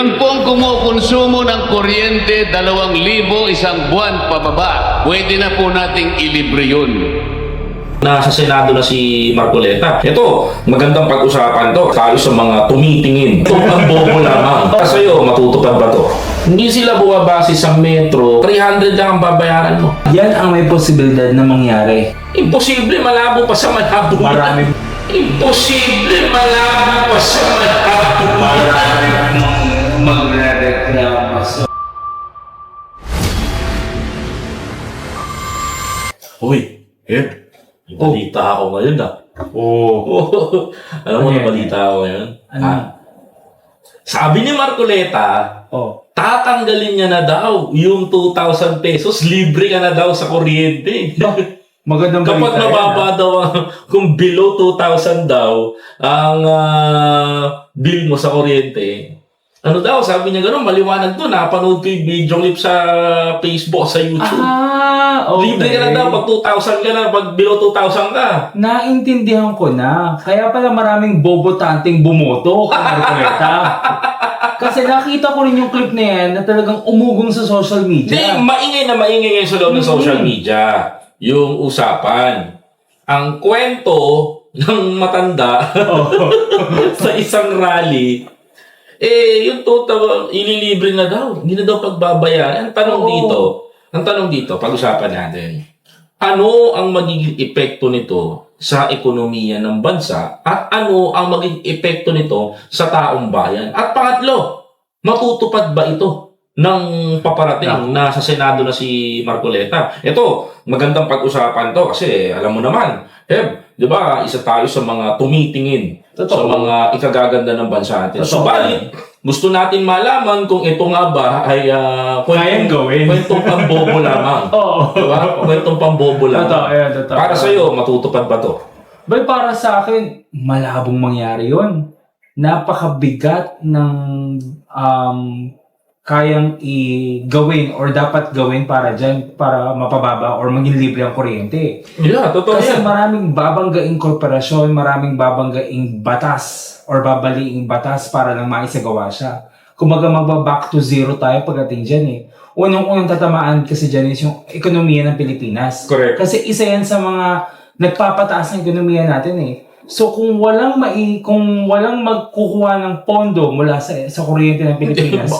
Yun pong kumukonsumo ng kuryente, dalawang libo isang buwan pababa. Pwede na po nating ilibre yun. Nasa Senado na si Marcoleta. Ito, magandang pag-usapan to. Tayo sa mga tumitingin. Ito ang bobo lamang. Para sa'yo, matutupad ba to? Hindi sila bumabase sa metro. 300 lang ang babayaran mo. Yan ang may posibilidad na mangyari. Imposible, malabo pa sa malabo. Marami Imposible, malabo pa sa malabo. yan. Magre-reklamo sa Uy, Ed. May balita ako ngayon ah. Oh. Alam mo Ano na yan? balita ako ngayon? Ano? Ah, Sabi ni Marcoleta, Oh. tatanggalin niya na daw yung 2,000 pesos, libre ka na daw sa kuryente. Magandang balita Kapag yan, mababa ah. daw, ang- kung below 2,000 daw ang ah, bill mo sa kuryente, ano daw, sabi niya gano'n, maliwanag to, napanood ko yung video clip sa Facebook, sa YouTube. Ah, okay. Libre ka na daw, pag 2,000 ka na, pag below 2,000 ka. Naintindihan ko na. Kaya pala maraming bobo-tanting bumoto kay. Kasi nakita ko rin yung clip na yan na talagang umugong sa social Hindi, media. maingay na maingay ngayon sa loob ng Mhm. social media. Yung usapan. Ang kwento ng matanda Oh. sa isang rally, eh, yung total, ililibre na daw. Hindi na daw pagbabayaran. Ang tanong Oo. dito, ang tanong dito, pag-usapan natin, ano ang magiging epekto nito sa ekonomiya ng bansa at ano ang magiging epekto nito sa taong bayan? At pangatlo, matutupad ba ito ng paparating na sa Senado na si Marcoleta? Ito, magandang pag-usapan to kasi alam mo naman, Heb, di ba, isa tayo sa mga tumitingin sa Totoo. mga ikagaganda ng bansa natin. Totoo. Subalit, gusto natin malaman kung ito nga ba ay uh, Kayang gawin. kwentong pambobo lamang. Oo. Diba? Kwentong pambobo Totoo, lamang. yan, totoo. Para sa'yo, matutupad ba to? Well, para sa akin, malabong mangyari yon. Napakabigat ng um, kayang i-gawin or dapat gawin para dyan, para mapababa or maging libre ang kuryente. Yeah, totoo Kasi yan. maraming babanggaing korporasyon, maraming babanggaing batas or babaliing batas para lang maisagawa siya. Kumaga magba-back to zero tayo pagdating dyan eh. Unang-unang tatamaan kasi dyan is yung ekonomiya ng Pilipinas. Correct. Kasi isa yan sa mga nagpapataas ng ekonomiya natin eh. So kung walang mai kung walang magkukuha ng pondo mula sa sa kuryente ng Pilipinas?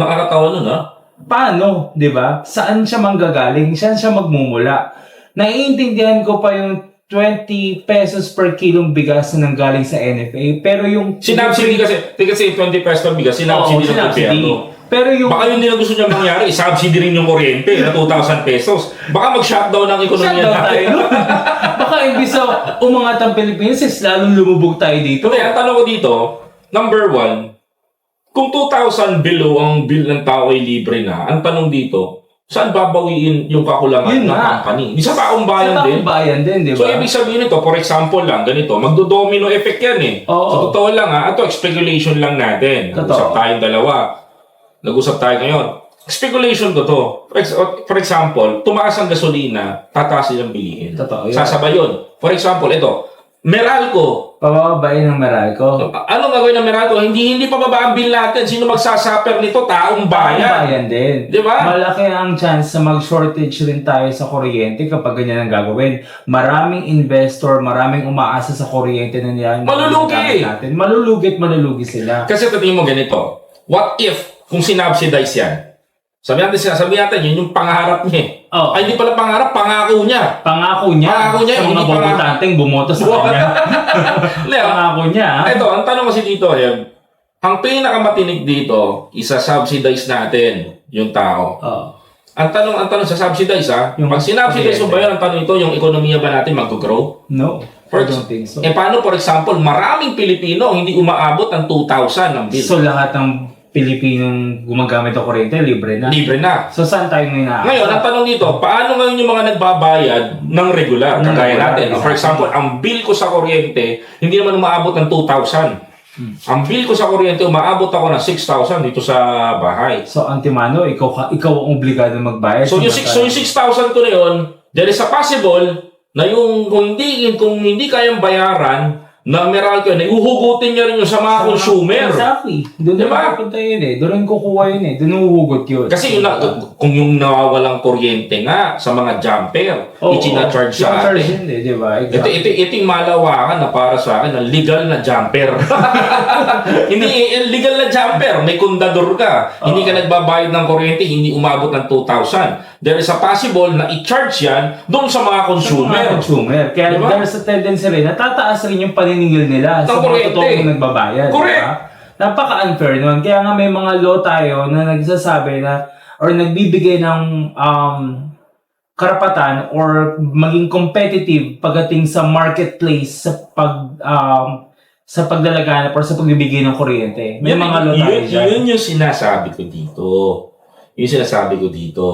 Nakakatawa nun, ha? paano, 'di ba? Saan siya manggagaling? Saan siya magmumula? Naiintindihan ko pa yung 20 pesos per kilong bigas na nanggaling sa NFA, pero yung Sinabsidi kasi, kasi 20 pesos per bigas, Oo, sinabsidi ng gobyerno. Pero yung Baka yun din ang gusto niya mangyari, subsidy rin yung kuryente na 2,000 pesos. Baka mag-shutdown ang ekonomiya natin. Imbis na umangat ang Pilipinas, is lalong lumubog tayo dito. Kasi ang tanong ko dito, number one, kung 2,000 below ang bill ng tao ay libre na, ang tanong dito, saan babawiin yung kakulangan Yun ng nga. company? Di sa taong bayan Sa din. taong bayan din, di ba? So, ibig sabihin nito, for example lang, ganito, magdo-domino effect yan eh. Oo. Sa totoo lang ha, ito, speculation lang natin. Totoo. Nag-usap tayong dalawa. Nag-usap tayo ngayon. Speculation ko to. For, ex- for example, tumaas ang gasolina, tataas din ang bilihin. Totoo yun. Sasabay yun. For example, ito, Meralco, Pababain ng Meralco. ano gagawin ng Meralco? Hindi hindi pa baba ang bill natin. Sino magsasuffer nito? Taong bayan. bayan din. Di ba? Malaki ang chance na mag-shortage rin tayo sa kuryente kapag ganyan ang gagawin. Maraming investor, maraming umaasa sa kuryente na nila. Malulugi. Natin. Malulugi at malulugi sila. Kasi tingin mo ganito, what if kung sinubsidize yan? Sabi natin, sabi natin, yun yung pangarap niya. eh. Oh. Ay, hindi pala pangarap, pangako niya. Pangako niya, Pangako niya, sa mga hindi pangako. bobotanteng bumoto sa kanya. Pangako niya. ah. ito, ang tanong kasi dito, eh, ang pinakamatinig dito, isa-subsidize natin yung tao. Oh. Ang tanong, ang tanong sa subsidize ha, Yung pag sinubsidize mo ba yun, ang tanong ito, yung ekonomiya ba natin mag-grow? No, For I don't think so. Eh paano, for example, maraming Pilipino ang hindi umaabot ng 2,000 ng bill. So lahat ng Pilipinong gumagamit ng kuryente, libre na. Libre na. So saan tayo ngayon na? Ngayon, ang tanong dito, paano ngayon yung mga nagbabayad ng regular? Ng Kagaya regular, natin. exactly. For example, ang bill ko sa kuryente, hindi naman umaabot ng 2,000. Hmm. Ang bill ko sa kuryente, umaabot ako ng 6,000 dito sa bahay. So Antimano, ikaw ka, ikaw ang obligado magbayad. So yung, so yung 6,000 ko na yun, there is a possible na yung kung hindi, kung hindi kayang bayaran na Meralco, na uhugutin niya rin yung sa mga consumer. Exactly. Doon Diba? diba? pupunta yun eh. Doon kukuha yun eh. Doon huhugot yun. Kasi yun na, kung yung nawawalang kuryente nga sa mga jumper, Oo, ichina-charge sa Ina-charge atin. yun eh, di ba? Ito, Exactly. ito, ito yung malawakan na para sa akin, na legal na jumper. hindi, eh, legal na jumper, may kundador ka. Hindi ka nagbabayad ng kuryente, hindi umabot ng 2,000. There is a possible na i-charge yan doon sa mga Sa consumer. mga consumer. Kaya Diba? there's a tendency rin na tataas rin yung paniningil nila sa Ng mga totoong nagbabayad. Correct. Diba? Napaka-unfair nun. Kaya nga may mga law tayo na nagsasabi na or nagbibigay ng um, karapatan or maging competitive pagdating sa marketplace sa pag um, sa pagdalaganap or sa pagbibigay ng kuryente. May Yun- mga law tayo yun, dyan. yun yung sinasabi ko dito. Yung sinasabi ko dito.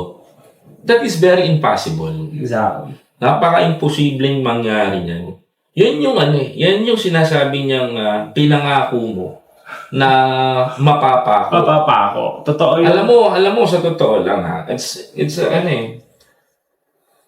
That is very impossible. Exactly. Napaka-imposibleng mangyari niyan. Yan yung ano eh, yan yung sinasabi niyang ah, pinangako mo na mapapako. Papapa ako. Totoo yun. Alam mo, alam mo sa totoo lang ha. It's it's uh, ano eh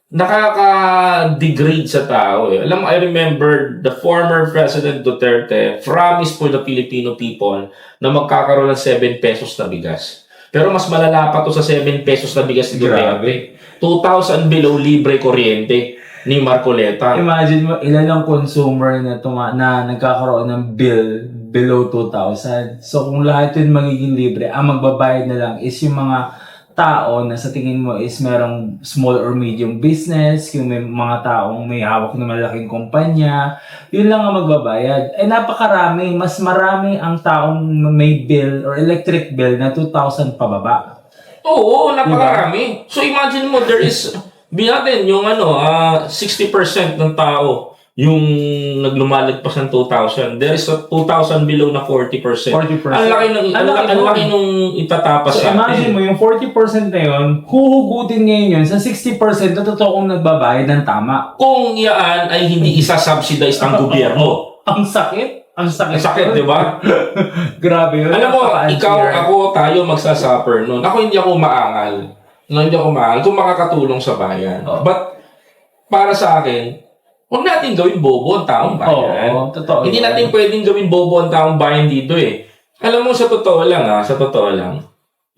nakaka-degrade sa tao eh. Alam mo, I remember the former President Duterte promised for the Filipino people na magkakaroon ng 7 pesos na bigas. Pero mas malala pa to sa 7 pesos na bigas ni Duterte. 2,000 below libre kuryente ni Marcoleta. Imagine mo, ilan ang consumer na, tuma- na nagkakaroon ng bill below 2,000. So, kung lahat yun magiging libre, ang magbabayad na lang is yung mga tao na sa tingin mo is merong small or medium business, yung may mga taong may hawak na malaking kumpanya, yun lang ang magbabayad. Eh, napakarami. Mas marami ang taong may bill or electric bill na 2,000 pababa. Oo, napakarami. So imagine mo, there is, bi natin, yung ano, ah 60% ng tao, yung naglumalagpas ng 2,000. There is a 2,000 below na 40%. 40%. Ang laki ng, ang, laki ang laki nung itatapas So sa imagine mo, yung 40% na yun, huhugutin ngayon yun sa 60% na totoong nagbabayad ng tama. Kung yaan ay hindi isa-subsidize ng gobyerno. Ang sakit. Ang sakit. Ang sakit, di ba? Grabe yun. Alam mo, Napaka-unfair. ikaw, ako, tayo magsasuffer nun. Ako hindi ako maangal. No, hindi ako maangal kung makakatulong sa bayan. Oo. But, para sa akin, huwag natin gawin bobo ang taong bayan. Oo, totoo. Hindi natin pwedeng gawin bobo ang taong bayan dito eh. Alam mo, sa totoo lang ha, sa totoo lang,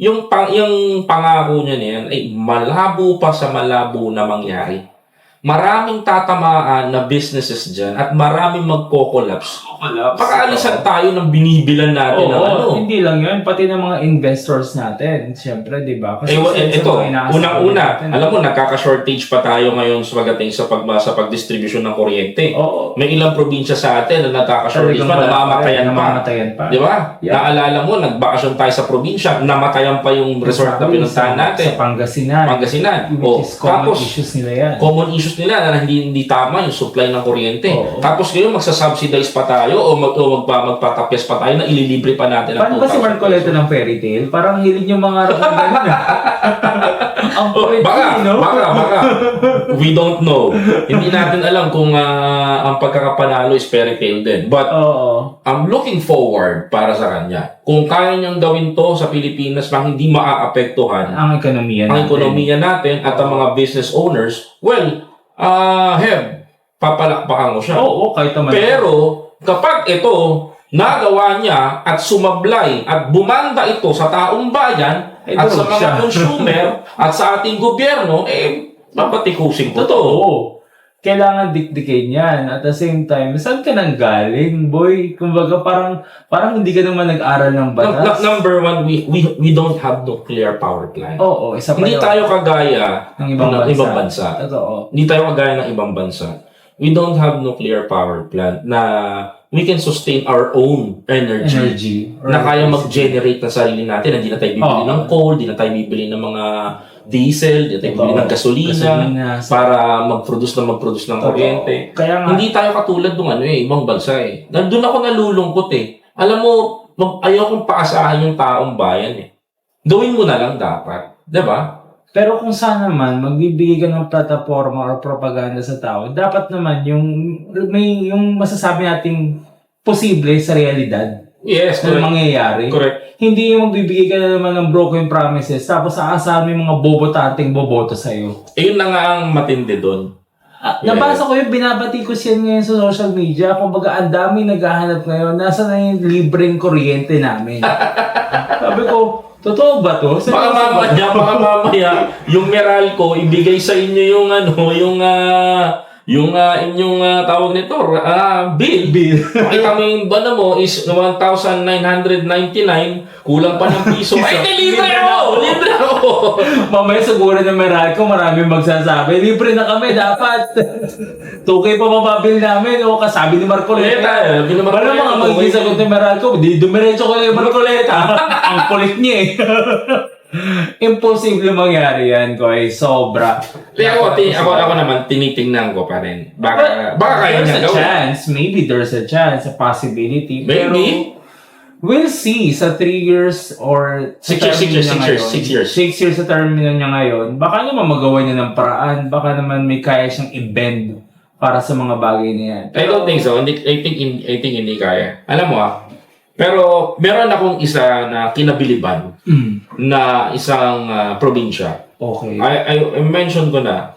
yung, pang, yung pangako niya niyan ay malabo pa sa malabo na mangyari. Maraming tatamaan na businesses dyan at maraming magko-collapse. Collapse. Pakaalisan tayo ng binibilan natin Oo, ng ano. hindi lang yun. Pati ng mga investors natin. Siyempre, di ba? Eh, eh, sa ito, unang-una, alam mo, nagkaka-shortage pa tayo ngayon sa pagdating sa, pag, sa pag-distribution ng kuryente. Oo. May ilang probinsya sa atin na nagkaka-shortage pa, namamatayan pa. namamatayan pa. Di ba? Yeah. Naalala mo, nagbakasyon tayo sa probinsya, namatayan pa yung resort na pinuntahan natin. Sa Pangasinan. Pangasinan. Which O, is common tapos, issues nila yan. common issues nila na hindi hindi tama yung supply ng kuryente. Oo. Tapos ngayon magsasubsidize pa tayo o mag o magpa, magpatapyas pa tayo na ililibre pa natin ang Paano ba si 2,000 Marcoleta pesos. ng fairy tale? Parang hilig yung mga rakong ganun ah. Ang Oh, poetry, baka, no? baka, baka. We don't know. Hindi natin alam kung ah, ang pagkakapanalo is fairy tale din. But Oo. I'm looking forward para sa kanya. Kung kaya niyang gawin to sa Pilipinas nang hindi maaapektuhan Ang ekonomiya ang natin. ekonomiya natin at ang mga business owners, well, ah, Heb, papalakpakan ko siya. Oo, kahit naman. Pero, kapag ito, nagawa niya at sumablay at bumanda ito sa taong bayan Eh, at sa mga siya. consumer at sa ating gobyerno, eh, mapatikusin ko to. Totoo. Kailangan dikdikin yan. At the same time, saan ka nang galing, boy? Kumbaga, parang, parang hindi ka naman nag-aral ng Num- num- batas. number one, we, we, we don't have nuclear power plant. Oo, isa pa Hindi yun. tayo kagaya ng ibang ng bansa. ibang bansa. Totoo. Hindi tayo kagaya ng ibang bansa. We don't have nuclear power plant na we can sustain our own energy. Energy. na kaya mag-generate ng sarili natin. Hindi na tayo bibili Oo. ng coal, hindi na tayo bibili ng mga diesel, tayo bibili Totoo. ng gasolina, Gasolina. para mag-produce na mag-produce ng kuryente. Kaya nga, Hindi tayo katulad ng ano eh, ibang bansa eh. Nandun ako nalulungkot eh. Alam mo, mag- ayaw kong paasahan yung taong bayan eh. Gawin mo na lang dapat. 'Di ba? Pero kung saan naman, magbibigay ka ng plataforma or propaganda sa tao, dapat naman yung, may, yung masasabi nating posible sa realidad Yes, na correct. mangyayari. Correct. Hindi yung magbibigay ka na naman ng broken promises tapos aasahan mo yung mga bobotanting boboto sa'yo. Eh, yun na nga ang matindi doon. Ah, nabasa ko yung binabati ko siya ngayon sa social media. Kumbaga, ang dami naghahanap ngayon. Nasa na yung libreng kuryente namin. Sabi ko, totoo ba to? Seryoso Baka ba mamaya, baka mamaya, yung Meralco, ibigay sa inyo yung ano, yung ah, yung ah, inyong ah, tawag nito, ah, bill. Bill. Pakita mo yung ano mo is 1,999, kulang pa ng piso. Ay, di, libre ako! Libre ako! Mamaya siguro na Meralco, marami magsasabi, libre na kami, dapat. 2K pa mababil namin, o kasabi ni Marcoleta. Marcoleta, eh, Wala binamarcoleta, mga 2K. sagot ni Meralco, di dumiretso ko kay Marcoleta. Ang kulit niya eh. Imposible mangyari yan, ko ay sobra. Kaya ako, ti- ako, ako naman, tinitingnan ko pa rin. Baka, baka kaya there's niya a gawin. chance, maybe there's a chance, a possibility. Pero, Maybe. we'll see sa 3 years or sa Six years, six termino years, niya six years, ngayon. six years. Six years sa termino niya ngayon. Baka naman magawa niya ng paraan. Baka naman may kaya siyang i-bend para sa mga bagay na yan. I don't think so. Hindi, I think, in- I think hindi kaya. Alam mo ah, pero meron akong isa na kinabiliban Mm, na isang ah, probinsya. okay. I, I, I mentioned ko na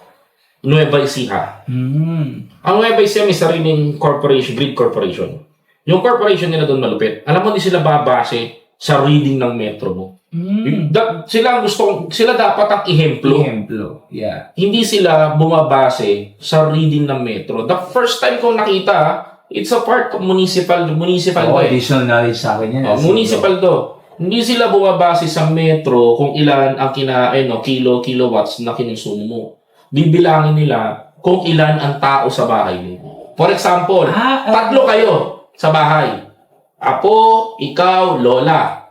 Nueva Ecija. Mm. Ang Nueva Ecija may sariling corporation, grid corporation. Yung corporation nila doon malupit. Alam mo, hindi sila babase sa reading ng metro mo. Mm. Da- sila ang gusto, sila dapat ang ihemplo. Ehemplo. Yeah. Hindi sila bumabase sa reading ng metro. The first time kong nakita, ah, it's a part of municipal, municipal Oh, to eh. additional knowledge sa akin yan. Oh, municipal to. Hindi sila bumabase sa metro kung ilan ang kinain no, kilo, kilowatts na kinonsumo mo. Bibilangin nila kung ilan ang tao sa bahay mo. For example, Ah, ah. tatlo kayo sa bahay. Apo, ikaw, lola.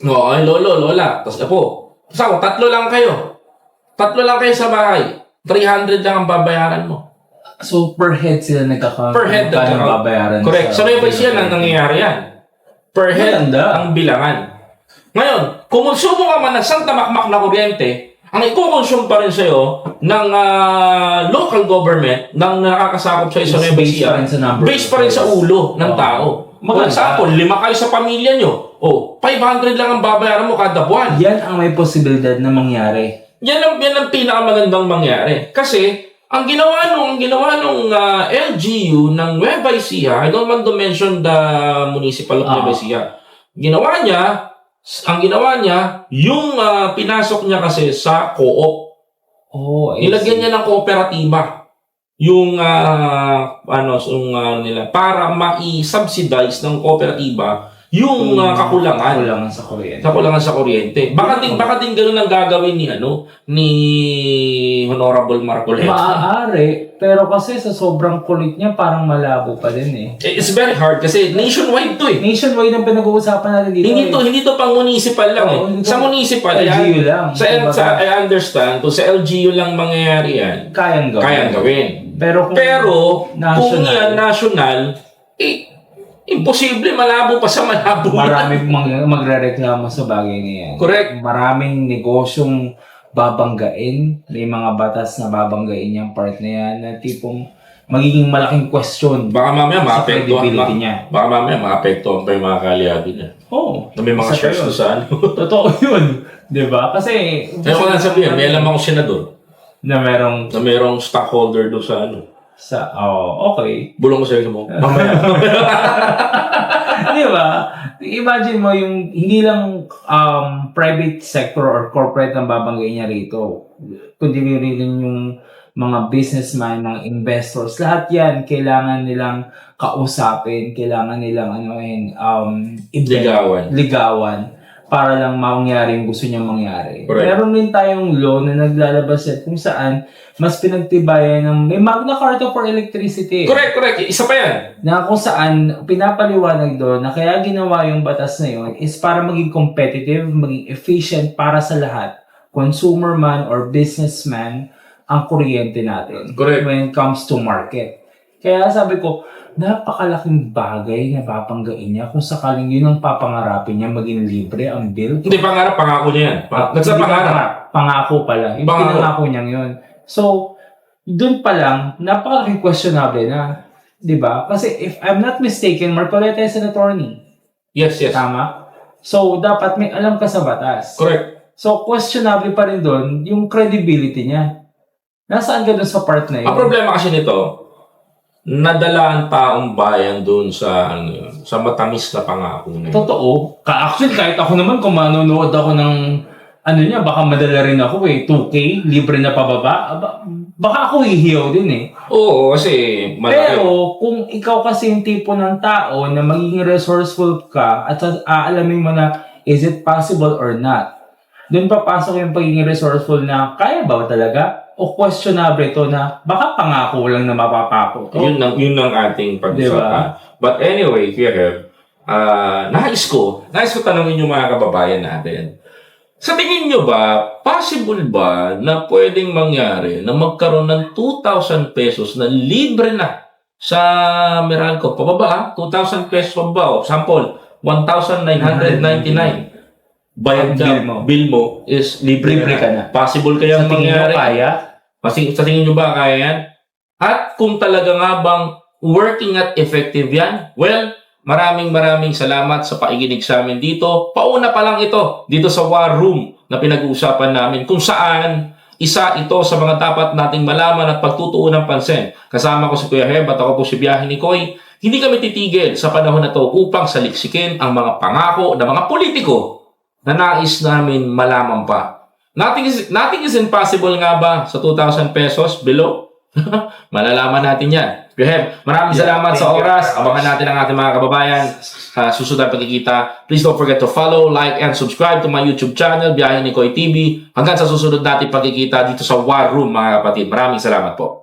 No, ay lolo, lola, tapos apo. Tapos ako, tatlo lang kayo. Tatlo lang kayo sa bahay. 300 lang ang babayaran mo. So, per head sila nagkaka... Per head nagkaka- babayaran Correct. Sa Nueva Ecija nang nangyayari yan. Per head Maganda. ang bilangan. Ngayon, kung konsumo ka man ng isang tamakmak na kuryente, ang ikukonsume pa rin sa'yo ng ah, local government ng nakakasakop sa Is Nueva based Ecija, pa rin sa number based of pa rin sa ulo ng Oo. tao. For Maganda. example, lima kayo sa pamilya nyo. Oh, 500 lang ang babayaran mo kada buwan. Yan ang may posibilidad na mangyari. Yan ang, yan ang pinakamagandang mangyari. Kasi, ang ginawa nung, ang ginawa nung ah, LGU ng Nueva Ecija, I don't want to mention the municipal of Ah. Nueva Ecija. Ginawa niya, ang ginawa niya, yung ah, pinasok niya kasi sa co-op. Oh, Nilagyan niya ng kooperatiba. Yung, ah, ano, yung ah, nila, para ma-subsidize ng kooperatiba yung ah, kakulangan Kakulangan sa kuryente. kakulangan sa kuryente. Baka din baka din ganoon ang gagawin ni ano ni Honorable Marcoleta. Maaari, pero kasi sa sobrang kulit niya, parang malabo pa din eh. It's very hard kasi nationwide to eh. Nationwide ang pinag-uusapan natin dito. Hindi eh. to hindi to pang municipal lang Oo, eh. Sa municipal LGU lang. Sa, sa I understand kung sa LGU lang mangyayari yan, Kayang gawin. kayang gawin. Pero kung Pero kung national, yan national, eh imposible malabo pa sa malabo. marami mag- magre-reklamo sa bagay na yan. Correct. Maraming negosyong babanggain. May mga batas na babanggain yung part na yan na tipong magiging malaking question Baka mamaya sa maapektuhan credibility niya. Baka mamaya maapektuhan pa yung mga kalyado niya. Oo. Na may mga Isa pa shares yun. sa ano. Totoo yun. Di ba? Kasi... Kaya ko lang sabihin, may alam ako senador Na merong na mayroong stockholder doon sa ano. Sa... Oh, okay. Bulong ko sa iyo mo. Mamaya. Di ba? Imagine mo yung hindi lang um, private sector or corporate ang babanggain niya rito. Kundi rin yung mga businessman, mga investors, lahat yan kailangan nilang kausapin, kailangan nilang ano yun, um, i- Ligawan. ligawan para lang mangyari yung gusto niyang mangyari. Correct. Meron din tayong law na naglalabas yan kung saan mas pinagtibayan ng may Magna Carta for Electricity correct, correct. Isa pa yan. na kung saan pinapaliwanag doon na kaya ginawa yung batas na yun is para maging competitive, maging efficient para sa lahat, consumer man or businessman, ang kuryente natin Correct. when it comes to market. Kaya sabi ko, napakalaking bagay na papanggain niya kung sakaling yun ang papangarapin niya maging libre ang bill. Hindi, pangarap, pangako niya yan. Pa- Nagsa Hindi pangarap. Pangako pala. Yung Pangako. pinangako niya yun. So, doon pa lang, napakalaking questionable na. Di ba? Kasi if I'm not mistaken, Marcoleta is an attorney. Yes, yes. Tama? So, dapat may alam ka sa batas. Correct. So, questionable pa rin doon yung credibility niya. Nasaan ka sa part na yun? Ang problema kasi nito, nadala ang taong bayan doon sa ano yun, sa matamis na pangako na yun. Totoo. Ka actually, kahit ako naman, kung manonood ako ng ano niya, baka madala rin ako eh. 2K, libre na pababa. Aba, baka ako hihiyaw din eh. Oo, kasi malaki. Pero kung ikaw kasi yung tipo ng tao na magiging resourceful ka at aalamin mo na is it possible or not, doon papasok yung pagiging resourceful na kaya ba talaga? O questionable ito na baka pangako lang na mapapako to. Yun ang, yun ang ating pag-usapan. But anyway, Kuya Kev, ah, nais ko, nais ko tanongin yung mga kababayan natin. Sa tingin nyo ba, possible ba na pwedeng mangyari na magkaroon ng 2,000 pesos na libre na sa Meralco? Pababa, ah, 2,000 pesos pababa. O, sample, 1,999. Bayad ka, Bill mo. bill mo is libre, Libre ka na. Possible Sa kaya tingin mo mangyari? kaya? Kasi sa tingin nyo ba kaya yan? At kung talaga nga bang working at effective yan, well, maraming maraming salamat sa paiginig sa amin dito. Pauna pa lang ito, dito sa War Room na pinag-uusapan namin kung saan isa ito sa mga dapat nating malaman at pagtutuon ng pansin. Kasama ko si Kuya Heb at ako po si Biyahe ni Koy. Hindi kami titigil sa panahon na to upang saliksikin ang mga pangako ng mga politiko na nais namin malaman pa. Nothing is, nothing is impossible nga ba sa 2,000 pesos below? Malalaman natin yan. Graham, maraming Yeah, salamat sa oras. Abangan natin ang ating mga kababayan sa susunod na pagkikita. Please don't forget to follow, like, and subscribe to my YouTube channel, Biyahe ni Koy TV. Hanggang sa susunod natin pagkikita dito sa War Room, mga kapatid. Maraming salamat po.